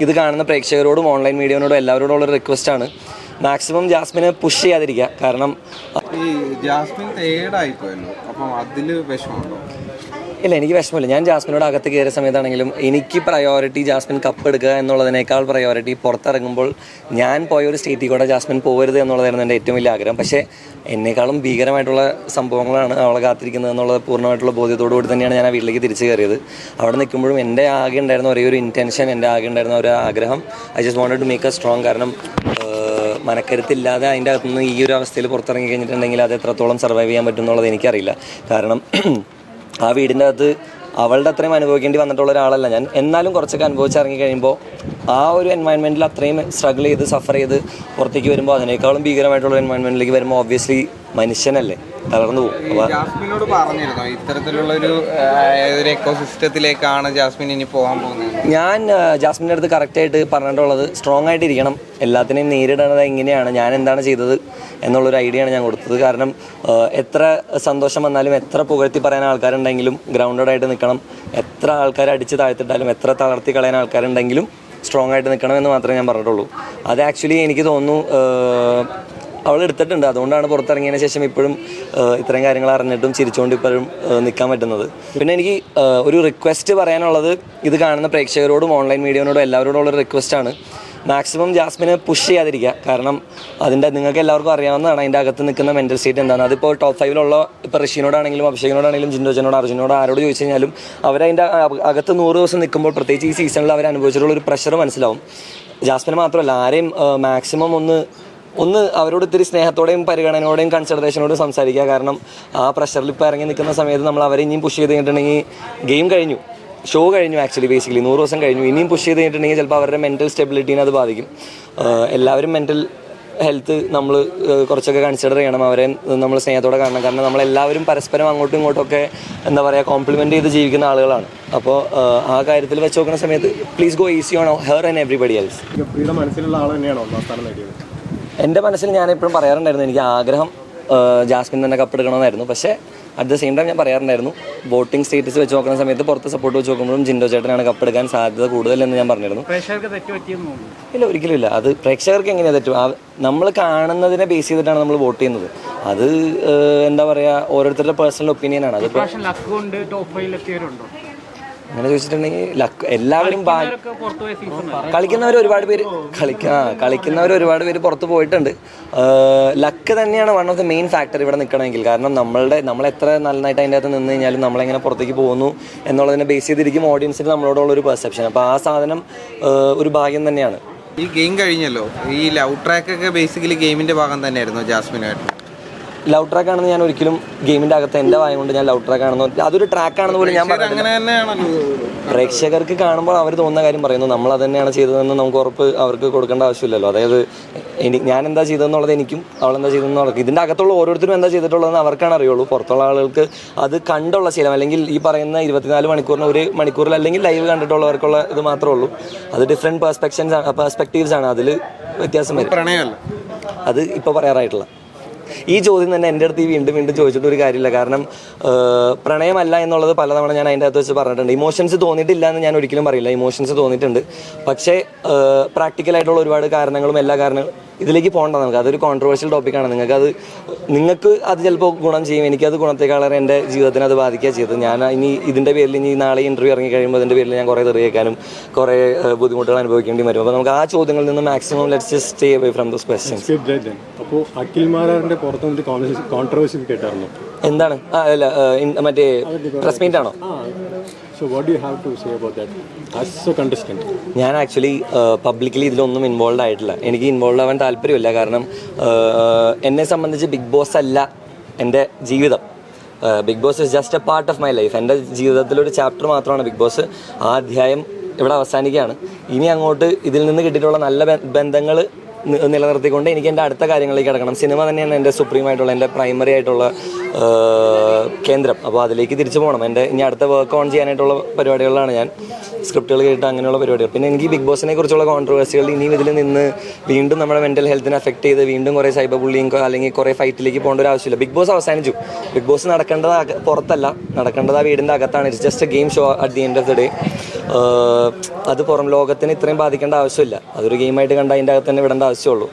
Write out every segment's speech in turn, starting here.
ഇത് കാണുന്ന പ്രേക്ഷകരോടും ഓൺലൈൻ മീഡിയനോടും എല്ലാവരോടും ഉള്ള റിക്വസ്റ്റ് ആണ്. മാക്സിമം ജാസ്മിനെ പുഷ് ചെയ്യാതിരിക്കുക. കാരണം ഈ ജാസ്മിൻ തേർഡായി പോയല്ലോ അപ്പം അതിൽ വിഷമമുണ്ടോ? ഇല്ല എനിക്ക് വിഷമമില്ല. ഞാൻ ജാസ്മിനോട് അകത്ത് കയറിയ സമയത്താണെങ്കിലും എനിക്ക് പ്രയോറിറ്റി ജാസ്മിൻ കപ്പ് എടുക്കുക എന്നുള്ളതിനേക്കാൾ പ്രയോറിറ്റി പുറത്തിറങ്ങുമ്പോൾ ഞാൻ പോയ ഒരു സ്റ്റേറ്റിൽ കൂടെ ജാസ്മിൻ പോകരുത് എന്നുള്ളതായിരുന്നു എന്റെ ഏറ്റവും വലിയ ആഗ്രഹം. പക്ഷേ എന്നെക്കാളും ഭീകരമായിട്ടുള്ള സംഭവങ്ങളാണ് അവളെ കാത്തിരിക്കുന്നത് എന്നുള്ളത് പൂർണമായിട്ടുള്ള ബോധ്യത്തോടു കൂടി തന്നെയാണ് ഞാൻ ആ വീട്ടിലേക്ക് തിരിച്ചു കയറിയത്. അവിടെ നിൽക്കുമ്പോഴും എന്റെ ആകെ ഉണ്ടായിരുന്ന ഒരേ ഒരു ഇന്റൻഷൻ എന്റെ ആകെ ഉണ്ടായിരുന്ന ഒരു ആഗ്രഹം. I just wanted to make a strong കാരണം മനക്കരുത്തില്ലാതെ അതിന്റെ അകത്തുനിന്ന് ഈ ഒരു അവസ്ഥയിൽ പുറത്തിറങ്ങി കഴിഞ്ഞിട്ടുണ്ടെങ്കിൽ അത് എത്രത്തോളം സർവൈവ് ചെയ്യാൻ പറ്റും എന്നുള്ളത് എനിക്കറിയില്ല. കാരണം ആ വീടിന്റെ അകത്ത് അവളുടെ അത്രയും അനുഭവിക്കേണ്ടി വന്നിട്ടുള്ള ഒരാളല്ല ഞാൻ. എന്നാലും കുറച്ചൊക്കെ അനുഭവിച്ചിറങ്ങി കഴിയുമ്പോൾ ആ ഒരു എൻവയൺമെന്റിൽ അത്രയും സ്ട്രഗിൾ ചെയ്ത് സഫർ ചെയ്ത് പുറത്തേക്ക് വരുമ്പോൾ അതിനേക്കാളും ഭീകരമായിട്ടുള്ള എൻവയൺമെന്റിലേക്ക് വരുമ്പോൾ ഒബ്വിയസ്ലി മനുഷ്യനല്ലേ തളർന്നു പോകും. ജാസ്മിനോട് പറഞ്ഞിരുന്നോ? ഇത്തരത്തിലുള്ള ഒരു ഒരു എക്കോസിസ്റ്റത്തിലേക്കാണ് ജാസ്മിൻ ഇനി പോകാൻ പോകുന്നത്? ഞാൻ ജാസ്മിന്റെ അടുത്ത് കറക്റ്റായിട്ട് പറഞ്ഞിട്ടുള്ളത് സ്ട്രോങ് ആയിട്ടിരിക്കണം. എല്ലാത്തിനെയും നേരിടേണ്ടത് എങ്ങനെയാണ് ഞാൻ എന്താണ് ചെയ്തത്? എന്നുള്ളൊരു ഐഡിയയാണ് ഞാൻ കൊടുത്തത്. കാരണം എത്ര സന്തോഷം വന്നാലും എത്ര പുകഴ്ത്തി പറയാൻ ആൾക്കാരുണ്ടെങ്കിലും ഗ്രൗണ്ടഡ് ആയിട്ട് നിൽക്കണം എത്ര ആൾക്കാർ അടിച്ച് താഴ്ത്തിട്ടാലും എത്ര തളർത്തി കളയാൻ ആൾക്കാരുണ്ടെങ്കിലും സ്ട്രോങ് ആയിട്ട് നിൽക്കണം എന്ന് മാത്രമേ ഞാൻ പറഞ്ഞിട്ടുള്ളൂ. അത് ആക്ച്വലി എനിക്ക് തോന്നുന്നു അവൾ എടുത്തിട്ടുണ്ട്. അതുകൊണ്ടാണ് പുറത്തിറങ്ങിയതിന് ശേഷം ഇപ്പോഴും ഇത്രയും കാര്യങ്ങൾ അറിഞ്ഞിട്ടും ചിരിച്ചുകൊണ്ട് ഇപ്പോഴും നിൽക്കാൻ പറ്റുന്നത്. പിന്നെ എനിക്ക് ഒരു റിക്വസ്റ്റ് പറയാനുള്ളത് ഇത് കാണുന്ന പ്രേക്ഷകരോടും ഓൺലൈൻ മീഡിയനോടും എല്ലാവരോടും ഉള്ള റിക്വസ്റ്റ് ആണ്. മാക്സിമം ജാസ്മിനെ പുഷ് ചെയ്യാതിരിക്കുക. കാരണം അതിന്റെ നിങ്ങൾക്ക് എല്ലാവർക്കും അറിയാവുന്നതാണ്. അതിന്റെ അകത്ത് നിൽക്കുന്ന മെന്റൽ സ്റ്റേറ്റ് എന്താണ്? അതിപ്പോൾ ടോപ്പ് ഫൈവിലുള്ള ഇപ്പോൾ ഋഷിനോടാണെങ്കിലും അഭിഷേകിനോടാണെങ്കിലും ജിൻഡോജനോട് അർജുനോട് ആരോട് ചോദിച്ചു കഴിഞ്ഞാലും അവരതിന്റെ അക- അകത്ത് നൂറ് ദിവസം നിൽക്കുമ്പോൾ പ്രത്യേകിച്ച് ഈ സീസണിൽ അവർ അനുഭവിച്ചിട്ടുള്ള ഒരു പ്രഷർ മനസ്സിലാവും. ജാസ്മിന് മാത്രമല്ല ആരെയും മാക്സിമം ഒന്ന് ഒന്ന് അവരോട് ഇത്തിരി സ്നേഹത്തോടെയും പരിഗണനയോടെയും കൺസിഡറേഷനോടും സംസാരിക്കുക. കാരണം ആ പ്രഷറിൽ ഇപ്പോൾ ഇറങ്ങി നിൽക്കുന്ന സമയത്ത് നമ്മൾ അവരെ ഇനിയും പുഷ് ചെയ്ത് കഴിഞ്ഞിട്ടുണ്ടെങ്കിൽ ഗെയിം കഴിഞ്ഞു. ഷോ കഴിഞ്ഞു ആക്ച്വലി ബേസിക്കലി നൂറ് ദിവസം കഴിഞ്ഞു. ഇനിയും പുഷ് ചെയ്ത് കഴിഞ്ഞിട്ടുണ്ടെങ്കിൽ ചിലപ്പോൾ അവരുടെ മെന്റൽ സ്റ്റെബിലിറ്റീനെ അത് ബാധിക്കും. എല്ലാവരും മെന്റൽ ഹെൽത്ത് നമ്മൾ കുറച്ചൊക്കെ കൺസിഡർ ചെയ്യണം. അവരെ നമ്മൾ സ്നേഹത്തോടെ കാണണം. കാരണം നമ്മളെല്ലാവരും പരസ്പരം അങ്ങോട്ടും ഇങ്ങോട്ടൊക്കെ എന്താ പറയുക കോംപ്ലിമെന്റ് ചെയ്ത് ജീവിക്കുന്ന ആളുകളാണ്. അപ്പോൾ ആ കാര്യത്തിൽ വെച്ച് നോക്കുന്ന സമയത്ത് please go easy on her and everybody else മനസ്സിലുള്ള ആൾ തന്നെയാണോ ഒന്നാം സ്ഥാനം നേടിയത്? എന്റെ മനസ്സിൽ ഞാൻ എപ്പോഴും പറയാറുണ്ടായിരുന്നു എനിക്ക് ആഗ്രഹം ജാസ്മിൻ തന്നെ കപ്പെടുക്കണമെന്നായിരുന്നു പക്ഷേ അറ്റ് ദ സെയിം ടൈം ഞാൻ പറയാറുണ്ടായിരുന്നു വോട്ടിംഗ് സ്റ്റേറ്റസ് വെച്ച് നോക്കുന്ന സമയത്ത് പുറത്ത് സപ്പോർട്ട് വെച്ച് നോക്കുമ്പോഴും ജിൻഡോ ചേട്ടനാണ് കപ്പെടുക്കാൻ സാധ്യത കൂടുതലെന്ന് ഞാൻ പറഞ്ഞിരുന്നു. ഇല്ല ഒരിക്കലും ഇല്ല. അത് പ്രേക്ഷകർക്ക് എങ്ങനെയാണ് തെറ്റും? നമ്മൾ കാണുന്നതിനെ ബേസ് ചെയ്തിട്ടാണ് നമ്മൾ വോട്ട് ചെയ്യുന്നത്. അത് എന്താ പറയുക ഓരോരുത്തരുടെ പേഴ്സണൽ ഒപ്പീനിയനാണ് അതിപ്പോൾ അങ്ങനെ ചോദിച്ചിട്ടുണ്ടെങ്കിൽ ലക്ക് എല്ലാവരും കളിക്കുന്നവർ ഒരുപാട് പേര് കളിക്ക ആ കളിക്കുന്നവർ ഒരുപാട് പേര് പുറത്ത് പോയിട്ടുണ്ട്. ലക്ക് തന്നെയാണ് one of the main factor ഇവിടെ നിൽക്കണമെങ്കിൽ കാരണം നമ്മളുടെ നമ്മൾ എത്ര നന്നായിട്ട് അതിന്റെ അകത്ത് നിന്ന് കഴിഞ്ഞാലും നമ്മളെങ്ങനെ പുറത്തേക്ക് പോകുന്നു എന്നുള്ളതിനെ ബേസ് ചെയ്തിരിക്കും ഓഡിയൻസിന് നമ്മളോടുള്ള ഒരു പെർസെപ്ഷൻ അപ്പോൾ ആ സാധനം ഒരു ഭാഗ്യം തന്നെയാണ്. ഈ ഗെയിം കഴിഞ്ഞല്ലോ. ഈ ലവ് ട്രാക്ക് ഒക്കെ ബേസിക്കലി ഗെയിമിന്റെ ഭാഗം തന്നെയായിരുന്നു ജാസ്മിനായിട്ട് ലവ് ട്രാക്ക് ആണെന്ന് ഞാൻ ഒരിക്കലും ഗെയിമിന്റെ അകത്ത് എന്റെ വായം കൊണ്ട് ഞാൻ ലവ് ട്രാക്ക് ആണെന്ന് അതൊരു ട്രാക്ക് ആണെന്ന് പോലും ഞാൻ പ്രേക്ഷകർക്ക് കാണുമ്പോൾ അവർ തോന്നുന്ന കാര്യം പറയുന്നു നമ്മൾ അത് തന്നെയാണ് ചെയ്തതെന്ന് നമുക്ക് ഉറപ്പ് അവർക്ക് കൊടുക്കേണ്ട ആവശ്യമില്ലല്ലോ. അതായത് എനിക്ക് ഞാൻ എന്താ ചെയ്തതെന്നുള്ളത് എനിക്കും അവൾ എന്താ ചെയ്തതെന്നുള്ളത് ഇതിന്റെ അകത്തുള്ള ഓരോരുത്തരും എന്താ ചെയ്തിട്ടുള്ളതെന്ന് അവർക്കാണ് അറിയുള്ളൂ. പുറത്തുള്ള ആളുകൾക്ക് അത് കണ്ടുള്ള ശീലം അല്ലെങ്കിൽ ഈ പറയുന്ന ഇരുപത്തിനാല് മണിക്കൂറിന് ഒരു മണിക്കൂറിൽ അല്ലെങ്കിൽ ലൈവ് കണ്ടിട്ടുള്ളവർക്കുള്ള ഇത് മാത്രമേ ഉള്ളൂ. അത് ഡിഫറെന്റ് പെർസ്പെക്ഷൻസ് പെർസ്പെക്റ്റീവ്സ് ആണ്. അതിൽ വ്യത്യാസം വരും. അത് ഇപ്പോൾ പറയാറായിട്ടില്ല. ഈ ചോദ്യം തന്നെ എന്റെ അടുത്ത് വീണ്ടും വീണ്ടും ചോദിച്ചിട്ട് ഒരു കാര്യമില്ല. കാരണം പ്രണയമല്ല എന്നുള്ളത് പലതവണ ഞാൻ അതിന്റെ അകത്ത് വെച്ച് പറഞ്ഞിട്ടുണ്ട്. ഇമോഷൻസ് തോന്നിയിട്ടില്ല എന്ന് ഞാൻ ഒരിക്കലും പറയില്ല. ഇമോഷൻസ് തോന്നിയിട്ടുണ്ട്. പക്ഷേ പ്രാക്ടിക്കലായിട്ടുള്ള ഒരുപാട് കാരണങ്ങളും എല്ലാ കാരണങ്ങളും ഇതിലേക്ക് പോകണ്ട നമുക്ക് അതൊരു കോൺട്രവേഴ്ഷ്യൽ ടോപ്പിക്കാണ് നിങ്ങൾക്ക് അത് നിങ്ങൾക്ക് അത് ചിലപ്പോൾ ഗുണം ചെയ്യും. എനിക്കത് ഗുണത്തെക്കാളേറെ എന്റെ ജീവിതത്തിന് അത് ബാധിക്കുക ചെയ്തത്. ഞാൻ ഇനി ഇതിന്റെ പേരിൽ ഇനി നാളെ ഇന്റർവ്യൂ ഇറങ്ങി കഴിയുമ്പോൾ ഇതിന്റെ പേരിൽ ഞാൻ കുറേ തെറിയേക്കാനും കുറേ ബുദ്ധിമുട്ടുകൾ അനുഭവിക്കേണ്ടി വരും. അപ്പോൾ നമുക്ക് ആ ചോദ്യങ്ങളിൽ നിന്ന് maximum let's just stay away from those questions അപ്പോൾ അഖിൽ പുറത്ത് കോൺട്രവേഴ്സി കേട്ടായിരുന്നു? എന്താണ്? ആ അല്ല മറ്റേ പ്രസ് മീറ്റ് ആണോ? So what you have to say about that ഞാൻ ആക്ച്വലി പബ്ലിക്കലി ഇതിലൊന്നും ഇൻവോൾവ് ആയിട്ടില്ല. എനിക്ക് ഇൻവോൾവ് ആവാൻ താല്പര്യമില്ല. കാരണം ഏഹ്, എന്നെ സംബന്ധിച്ച് ബിഗ് ബോസ് അല്ല എന്റെ ജീവിതം. Bigg Boss is just a part of my life എന്റെ ജീവിതത്തിലൊരു ചാപ്റ്റർ മാത്രമാണ് ബിഗ് ബോസ് ആ അധ്യായം ഇവിടെ അവസാനിക്കുകയാണ്. ഇനി അങ്ങോട്ട് ഇതിൽ നിന്ന് കിട്ടിയിട്ടുള്ള നല്ല ബന്ധങ്ങൾ നിലനിർത്തിക്കൊണ്ട് എനിക്ക് എന്റെ അടുത്ത കാര്യങ്ങളിലേക്ക് കിടക്കണം. സിനിമ തന്നെയാണ് എന്റെ സുപ്രീം ആയിട്ടുള്ള എന്റെ പ്രൈമറി ആയിട്ടുള്ള കേന്ദ്രം. അപ്പോൾ അതിലേക്ക് തിരിച്ചു പോകണം. എന്റെ ഇനി അടുത്ത വർക്ക് ഓൺ ചെയ്യാനായിട്ടുള്ള പരിപാടികളിലാണ് ഞാൻ. സ്ക്രിപ്റ്റുകൾ കേട്ട് അങ്ങനെയുള്ള പരിപാടികൾ. പിന്നെ എനിക്ക് ബിഗ് ബോസിനെ കുറിച്ചുള്ള കോൺട്രവേഴ്സികൾ ഇനിയും ഇതിൽ നിന്ന് വീണ്ടും നമ്മുടെ മെന്റൽ ഹെൽത്തിനെ അഫക്ട് ചെയ്ത് വീണ്ടും കുറേ സൈബർ ബുള്ളിങ് അല്ലെങ്കിൽ കുറേ ഫൈറ്റിലേക്ക് പോകേണ്ട ഒരു ആവശ്യമില്ല. ബിഗ് ബോസ് അവസാനിച്ചു. ബിഗ് ബോസ് നടക്കേണ്ടത് പുറത്തല്ല. നടക്കേണ്ടത് ആ വീടിന്റെ അകത്താണ്. It's just a game show at the end of the day അത് പുറം ലോകത്തിന് ഇത്രയും ബാധിക്കേണ്ട ആവശ്യമില്ല. അതൊരു ഗെയിമായിട്ട് കണ്ട അതിന്റെ അകത്ത് തന്നെ വിടേണ്ട ആവശ്യമുള്ളൂ.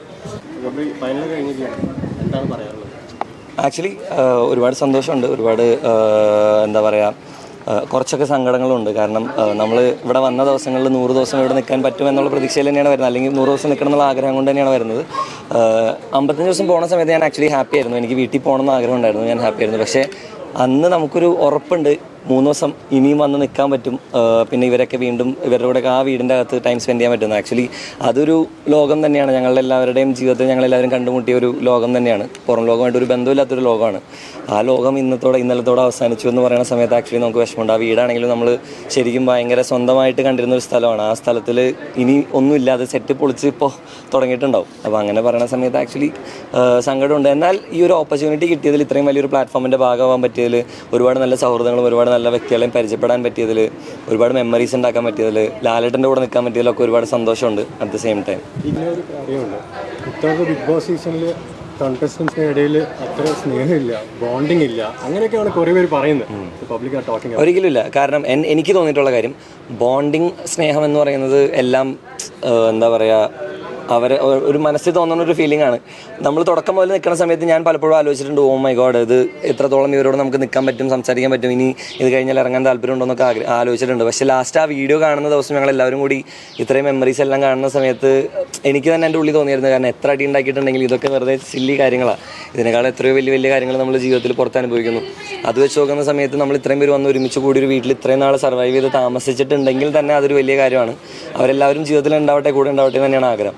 ആക്ച്വലി ഒരുപാട് സന്തോഷമുണ്ട്. ഒരുപാട് എന്താ പറയുക കുറച്ചൊക്കെ സങ്കടങ്ങളുണ്ട്. കാരണം നമ്മൾ ഇവിടെ വന്ന ദിവസങ്ങളിൽ നൂറ് ദിവസം ഇവിടെ നിൽക്കാൻ പറ്റുമെന്നുള്ള പ്രതീക്ഷയിൽ തന്നെയാണ് വരുന്നത്. അല്ലെങ്കിൽ നൂറ് ദിവസം നിൽക്കണം എന്നുള്ള ആഗ്രഹം കൊണ്ട് തന്നെയാണ് വരുന്നത്. അമ്പത്തഞ്ച് ദിവസം പോണ സമയത്ത് ഞാൻ ആക്ച്വലി ഹാപ്പി ആയിരുന്നു. എനിക്ക് വീട്ടിൽ പോകണം എന്ന് ആഗ്രഹം ഉണ്ടായിരുന്നു. ഞാൻ ഹാപ്പി ആയിരുന്നു. പക്ഷേ അന്ന് നമുക്കൊരു ഉറപ്പുണ്ട്. മൂന്ന് ദിവസം ഇനിയും വന്ന് നിൽക്കാൻ പറ്റും. പിന്നെ ഇവരൊക്കെ വീണ്ടും ഇവരുടെ കൂടെ ആ വീടിന്റെ അകത്ത് ടൈം സ്പെൻഡ് ചെയ്യാൻ പറ്റുന്നത്. ആക്ച്വലി അതൊരു ലോകം തന്നെയാണ്. ഞങ്ങളുടെ എല്ലാവരുടെയും ജീവിതത്തിൽ ഞങ്ങളെല്ലാവരും കണ്ടുമുട്ടിയ ഒരു ലോകം തന്നെയാണ്. പുറം ലോകമായിട്ട് ഒരു ബന്ധമില്ലാത്തൊരു ലോകമാണ്. ആ ലോകം ഇന്നത്തോടെ ഇന്നലത്തോടെ അവസാനിച്ചു എന്ന് പറയുന്ന സമയത്ത് ആക്ച്വലി നമുക്ക് വിഷമമുണ്ട്. ആ വീടാണെങ്കിലും നമ്മൾ ശരിക്കും ഭയങ്കര സ്വന്തമായിട്ട് കണ്ടിരുന്ന ഒരു സ്ഥലമാണ്. ആ സ്ഥലത്തിൽ ഇനി ഒന്നുമില്ലാതെ സെറ്റ് പൊളിച്ച് ഇപ്പോൾ തുടങ്ങിയിട്ടുണ്ടാവും. അപ്പോൾ അങ്ങനെ പറയുന്ന സമയത്ത് ആക്ച്വലി സങ്കടമുണ്ട്. എന്നാൽ ഈ ഒരു ഓപ്പർച്യൂണിറ്റി കിട്ടിയതിൽ ഇത്രയും വലിയൊരു പ്ലാറ്റ്ഫോമിന്റെ ഭാഗമാകാൻ പറ്റിയതിൽ ഒരുപാട് നല്ല സൗഹൃദങ്ങളും ഒരുപാട് നല്ല വ്യക്തികളെയും പരിചയപ്പെടാൻ പറ്റിയതിൽ ഒരുപാട് മെമ്മറീസ് ഉണ്ടാക്കാൻ പറ്റിയതിൽ ലാലേട്ടന്റെ കൂടെ നിൽക്കാൻ പറ്റിയതിലൊക്കെ ഒരുപാട് സന്തോഷമുണ്ട് അറ്റ് ദ സെയിം ടൈം ഒരു കാര്യമുണ്ട്. ഇത്തവണത്തെ ബിഗ് ബോസ് സീസണിൽ കണ്ടസ്റ്റൻസിന് ഇടയിൽ അത്ര സ്നേഹമില്ല ബോണ്ടിങ് ഇല്ല അങ്ങനെയൊക്കെയാണ് കുറേ പേര് പറയുന്നത്. പബ്ലിക് ആർ ടോക്കിംഗ് ഒരിക്കലും ഇല്ല. കാരണം എനിക്ക് തോന്നിയിട്ടുള്ള കാര്യം ബോണ്ടിങ് സ്നേഹം എന്ന് പറയുന്നത് എല്ലാം എന്താ പറയുക അവരെ ഒരു മനസ്സിൽ തോന്നുന്ന ഒരു ഫീലിംഗ് ആണ്. നമ്മൾ തുടക്കം മുതൽ നിൽക്കുന്ന സമയത്ത് ഞാൻ പലപ്പോഴും ആലോചിച്ചിട്ടുണ്ട് ഓ മൈ ഗോഡ് ഇത് എത്രത്തോളം ഇവരോട് നമുക്ക് നിൽക്കാൻ പറ്റും സംസാരിക്കാൻ പറ്റും? ഇനി ഇത് കഴിഞ്ഞാൽ ഇറങ്ങാൻ താല്പര്യം എന്നൊക്കെ ആഗ്ര- ആലോചിച്ചിട്ടുണ്ട്. പക്ഷേ ലാസ്റ്റ് ആ വീഡിയോ കാണുന്ന ദിവസം ഞങ്ങൾ എല്ലാവരും കൂടി ഇത്രയും മെമ്മറീസ് എല്ലാം കാണുന്ന സമയത്ത് എനിക്ക് തന്നെ എന്റെ ഉള്ളിൽ തോന്നിയിരുന്നു കാരണം എത്ര അടി ഉണ്ടാക്കിയിട്ടുണ്ടെങ്കിൽ ഇതൊക്കെ വെറുതെ സില്ലി കാര്യങ്ങളാണ് ഇതിനേക്കാൾ എത്രയോ വലിയ വലിയ കാര്യങ്ങൾ നമ്മൾ ജീവിതത്തിൽ പുറത്ത് അനുഭവിക്കുന്നു. അത് വെച്ച് നോക്കുന്ന സമയത്ത് നമ്മൾ ഇത്രയും പേര് വന്ന് ഒരുമിച്ച് കൂടി ഒരു വീട്ടിൽ ഇത്രയും നാൾ സർവൈവ് ചെയ്ത് താമസിച്ചിട്ടുണ്ടെങ്കിൽ തന്നെ അതൊരു വലിയ കാര്യമാണ്. അവരെല്ലാവരും ജീവിതത്തിൽ ഉണ്ടാവട്ടെ കൂടെ ഉണ്ടാവട്ടെ തന്നെയാണ് ആഗ്രഹം.